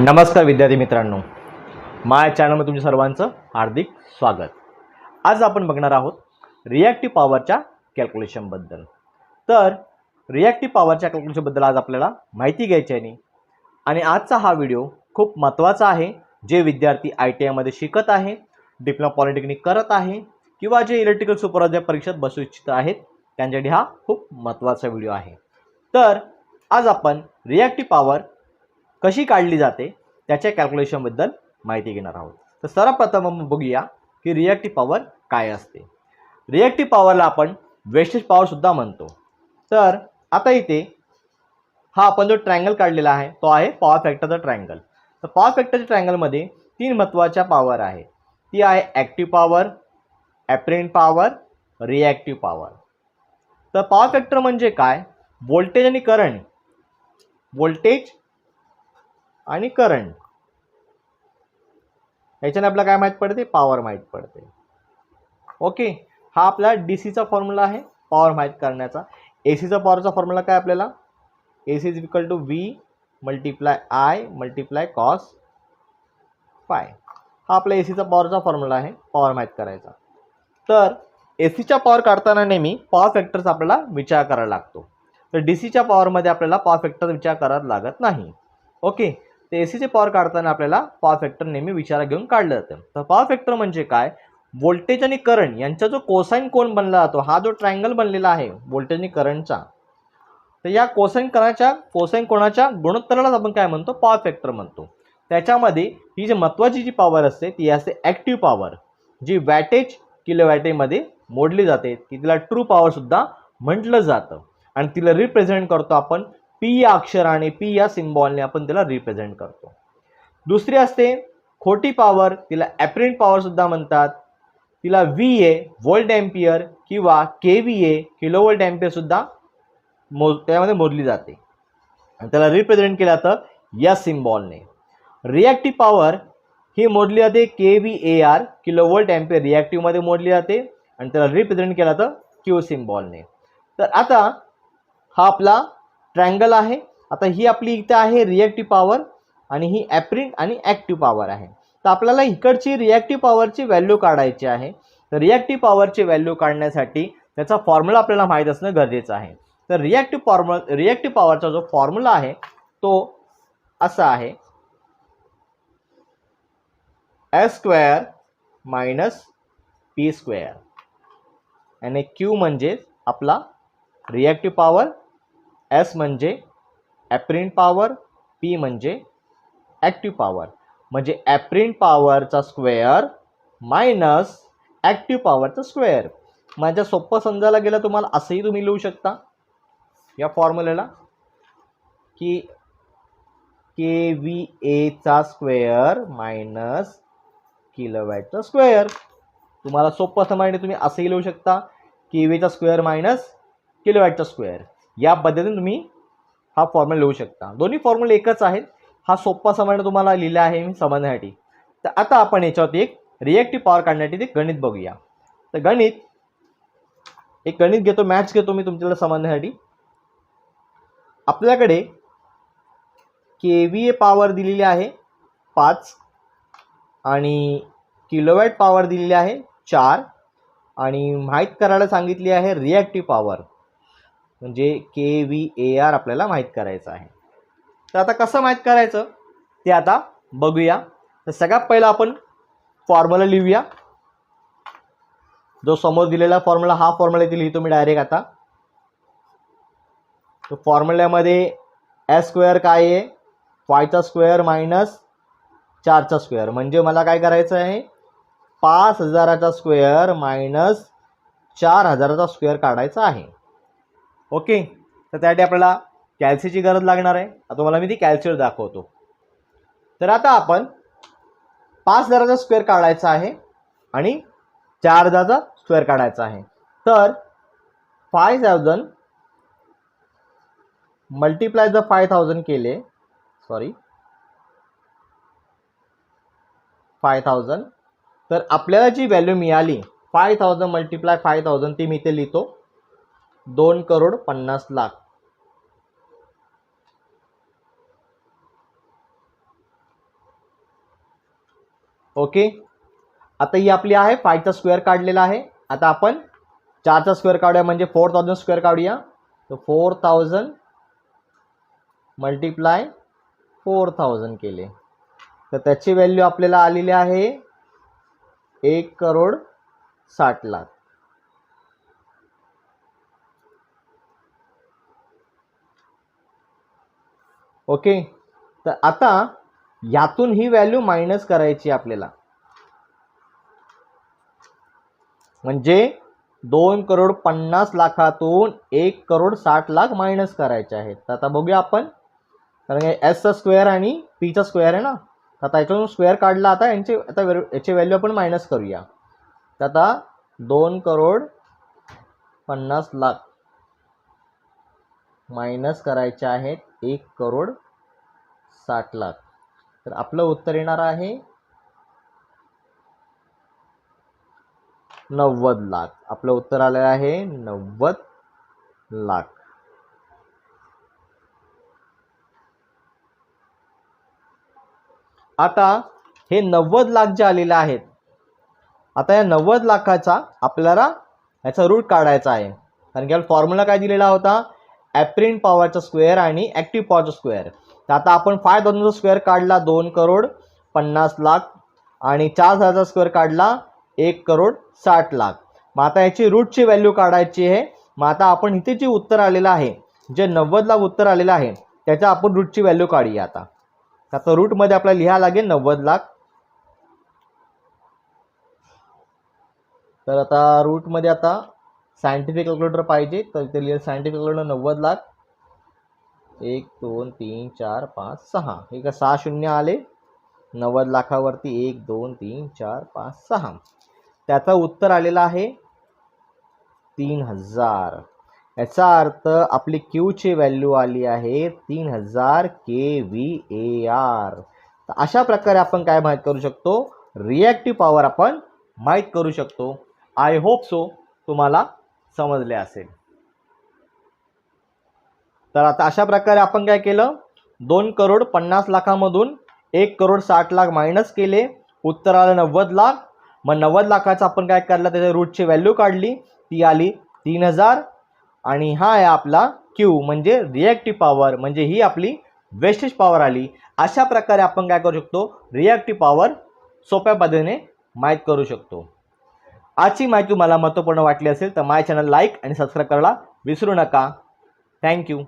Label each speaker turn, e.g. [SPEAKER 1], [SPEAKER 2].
[SPEAKER 1] नमस्कार विद्यार्थी मित्रांनो. माय चॅनलमध्ये तुमच्या सर्वांचं हार्दिक स्वागत. आज आपण बघणार आहोत रिॲक्टिव्ह पॉवरच्या कॅल्क्युलेशनबद्दल तर रिॲक्टिव्ह पॉवरच्या कॅल्क्युलेशनबद्दल आज आपल्याला माहिती घ्यायची आहे. आणि आजचा हा व्हिडिओ खूप महत्त्वाचा आहे. जे विद्यार्थी आय टी आयमध्ये शिकत आहे डिप्लोमा पॉलिटेक्निक करत आहे किंवा जे इलेक्ट्रिकल सुपरवायझर परीक्षेत बसू इच्छित आहेत त्यांच्यासाठी हा खूप महत्त्वाचा व्हिडिओ आहे. तर आज आपण रिॲक्टिव्ह पॉवर कशी काढली जाते त्याच्या कॅल्क्युलेशनबद्दल माहिती घेणार आहोत. तर सर्वप्रथम आपण बघूया की रिॲक्टिव्ह पॉवर काय असते. रिॲक्टिव्ह पॉवरला आपण वेस्टेज पॉवरसुद्धा म्हणतो. तर आता इथे हा आपण जो ट्रँगल काढलेला आहे तो आहे पॉवर फॅक्टरचा ट्रँगल तर पॉवर फॅक्टरच्या ट्रँगलमध्ये तीन महत्त्वाच्या पॉवर आहे ती आहे active power apparent power reactive power तर पॉवर फॅक्टर म्हणजे काय? व्होल्टेज आणि करंट व्होल्टेज आणि करंट. याच्याने आपल्याला काय माहीत पडते? पॉवर माहीत पडते. ओके? हा आपला डी सीचा फॉर्म्युला आहे पॉवर माहीत करण्याचा. ए सीचा पॉवरचा फॉर्म्युला काय आपल्याला? A C is equal to V multiply I multiply cos phi हा आपला ए सीचा पॉवरचा फॉर्म्युला आहे पॉवर माहीत करायचा. तर ए सीच्या पॉवर काढताना नेहमी पॉवर फॅक्टरचा आपल्याला विचार करायला लागतो. तर डी सीच्या पॉवरमध्ये आपल्याला पॉवर फॅक्टर विचार करायला लागत नाही. ओके? तर ए सीचे पॉवर काढताना आपल्याला पॉवर फॅक्टर नेहमी विचारात घेऊन काढलं जातं. तर पॉवर फॅक्टर म्हणजे काय? व्होल्टेज आणि करंट यांचा जो कोसाईन कोण बनला जातो हा जो ट्रायंगल बनलेला आहे व्होल्टेज आणि करंटचा तर या कोसाईन कराच्या कोसाईन कोणाच्या गुणोत्तरालाच आपण काय म्हणतो? पॉवर फॅक्टर म्हणतो. त्याच्यामध्ये ही जी महत्त्वाची जी पॉवर असते ती असते ॲक्टिव्ह पॉवर जी वॅटेज किलो वॅटेजमध्ये मोडली जाते. ती तिला ट्रू पॉवरसुद्धा म्हटलं जातं. आणि तिला रिप्रेझेंट करतो आपण पी या अक्षराने पी या सिम्बॉलने आपण तिला रिप्रेझेंट करतो. दुसरी असते खोटी पॉवर तिला ॲप्रिंट पॉवरसुद्धा म्हणतात. तिला व्ही ए वर्ल्ड एम्पियर किंवा के व्ही ए किलो एम्पियरसुद्धा मोज मो त्यामध्ये मोजली जाते. आणि त्याला रिप्रेझेंट केलं जातं या सिम्बॉलने रिॲक्टिव्ह पॉवर ही मोडली जाते K V A R kilo ampere ampere रिॲक्टिव्हमध्ये मोडली जाते आणि त्याला रिप्रेझेंट केलं जातं क्यू सिम्बॉलने तर आता हा आपला ट्रँगल आहे. आता ही आपली इथं आहे रिॲक्टिव्ह पॉवर आणि ही ॲप्रिंट आणि ॲक्टिव्ह पॉवर आहे. तर आपल्याला इकडची रिॲक्टिव्ह पॉवरची व्हॅल्यू काढायची आहे. तर रिॲक्टिव्ह पॉवरची व्हॅल्यू काढण्यासाठी त्याचा फॉर्म्युला आपल्याला माहीत असणं गरजेचं आहे. तर रिॲक्टिव्ह फॉर्म रिॲक्टिव्ह पॉवरचा जो फॉर्म्युला आहे तो असा आहे. S square minus P square आणि क्यू म्हणजे आपला रिॲक्टिव्ह पॉवर एस म्हणजे ॲप्रिंट पॉवर पी म्हणजे ॲक्टिव्ह पॉवर म्हणजे ॲप्रिंट पॉवरचा स्क्वेअर मायनस ॲक्टिव्ह पॉवरचा स्क्वेअर माझ्या सोपं समजायला गेलं तुम्हाला असंही तुम्ही लिहू शकता. या फॉर्म्युलेला की के व्ही एचा स्क्वेअर मायनस किलोवॅटचा स्क्वेअर तुम्हाला सोपं समजणे तुम्ही असंही लिहू शकता. के व्हीचा स्क्वेअर मायनस किलोवॅटचा स्क्वेअर या पद्धतीने तुम्ही हा फॉर्म्युला लिहू शकता. दोन्ही फॉर्म्युला एकच आहेत. हा सोप्पा समजणं तुम्हाला लिहिला आहे मी समजण्यासाठी. तर आता आपण याच्यावरती एक रिॲक्टिव्ह पॉवर काढण्यासाठी ते गणित बघूया. तर गणित एक गणित घेतो मॅथ्स घेतो मी तुमच्याला समजण्यासाठी. आपल्याकडे के व्ही ए पॉवर दिलेली आहे पाच आणि किलोवॅट पॉवर दिलेली आहे चार. आणि माहीत करायला सांगितली आहे रिॲक्टिव्ह पॉवर म्हणजे के व्ही ए आर आपल्याला माहीत करायचं आहे. तर आता कसं माहीत करायचं? ते आता बघूया. तर सगळ्यात पहिलं आपण फॉर्म्युला लिहूया. जो समोर दिलेला फॉर्म्युला हा फॉर्म्युला इथे लिहितो मी डायरेक्ट आता. तर फॉर्म्युल्यामध्ये एस स्क्वेअर काय आहे? फायचा स्क्वेअर मायनस चारचा स्क्वेअर म्हणजे मला काय करायचं आहे? पाच हजाराचा स्क्वेअर मायनस चार हजाराचा स्क्वेअर काढायचा आहे. ओके तर त्यासाठी आपल्याला कॅल्सीची गरज लागणार आहे. आता तुम्हाला मी ती कॅल्सीवर दाखवतो. तर आता आपण पाच हजाराचा स्क्वेअर काढायचा आहे आणि चार हजाराचा स्क्वेअर काढायचा आहे. तर फाय थाउजंड मल्टिप्लाय जर फाय थाउजंड केले सॉरी फाय थाउजंड तर आपल्याला जी व्हॅल्यू मिळाली five thousand multiply five thousand ती मी इथे लिहितो. दोन करोड पन्नास लाख. ओके? आता ही आपली आहे फायचा स्क्वेअर काढलेला आहे. आता आपण चारचा स्क्वेअर काढूया म्हणजे फोर थाउजंड स्क्वेअर काढूया. तर four thousand multiply four thousand केले. तर त्याची व्हॅल्यू आपल्याला आलेली आहे एक करोड साठ लाख. ओके? तर आता यातून ही व्हॅल्यू मायनस करायची आपल्याला. म्हणजे दोन करोड पन्नास लाखातून एक करोड साठ लाख मायनस करायचे आहेत. तर आता बघूया आपण. कारण एसचा स्क्वेअर आणि पीचा स्क्वेअर आहे ना? आता याच्यातून स्क्वेअर काढला आता यांचे आता याचे याची व्हॅल्यू आपण मायनस करूया. तर आता दोन करोड पन्नास लाख मायनस करायचे आहेत. एक करोड साठ लाख. तर आपलं उत्तर येणार आहे नव्वद लाख. आपलं उत्तर आलेलं आहे नव्वद लाख. आता हे नव्वद लाख जे आलेले आहेत आता या नव्वद लाखाचा आपल्याला याचा रूट काढायचा आहे. कारण की फॉर्म्युला काय दिलेला होता? ॲप्रिंट पॉवरचा स्क्वेअर आणि ॲक्टिव्ह पॉवरचा स्क्वेअर तर आता आपण फाय थाउजंडचा स्क्वेअर काढला दोन करोड पन्नास लाख. आणि चार हजारचा स्क्वेअर काढला एक करोड साठ लाख. मग आता याची रूटची व्हॅल्यू काढायची आहे. मग आता आपण इथे जे उत्तर आलेलं आहे जे नव्वद लाख उत्तर आलेलं आहे त्याच्या आपण रूटची व्हॅल्यू काढूया आता. आता रूटमध्ये आपल्याला लिहायला लागेल नव्वद लाख. तर आता रूटमध्ये आता सायंटिफिक कॅल्क्युलेटर पाहिजे तर ते लिहिलं सायंटिफिक कॅल्क्युलेटर नव्वद लाख. एक दोन तीन चार पाच सहा. हे का सहा शून्य आले? नव्वद लाखावरती एक दोन तीन चार पाच सहा. त्याचं उत्तर आलेलं आहे तीन हजार. याचा अर्थ आपली क्यूची व्हॅल्यू आली आहे तीन हजार के व्ही ए आर तर अशा प्रकारे आपण काय माहीत करू शकतो? रिॲक्टिव्ह पॉवर आपण माहीत करू शकतो. आय होप सो तुम्हाला समजले असेल. तर आता अशा प्रकारे आपण काय केलं? दोन करोड पन्नास लाखामधून एक करोड साठ लाख मायनस केले. उत्तर आलं नव्वद लाख. मग नव्वद लाखाचं आपण काय करलं? त्याच्या रूटची व्हॅल्यू काढली. ती आली तीन हजार. आणि हा आहे आपला क्यू म्हणजे रिॲक्टिव्ह पॉवर म्हणजे ही आपली वेस्टेज पॉवर आली. अशा प्रकारे आपण काय करू शकतो? रिॲक्टिव्ह पॉवर सोप्या पद्धतीने माहीत करू शकतो. आजची माहिती तुम्हाला महत्त्वपूर्ण वाटली असेल तर माझ्या चॅनल लाईक आणि सबस्क्राईब करायला विसरू नका. थँक्यू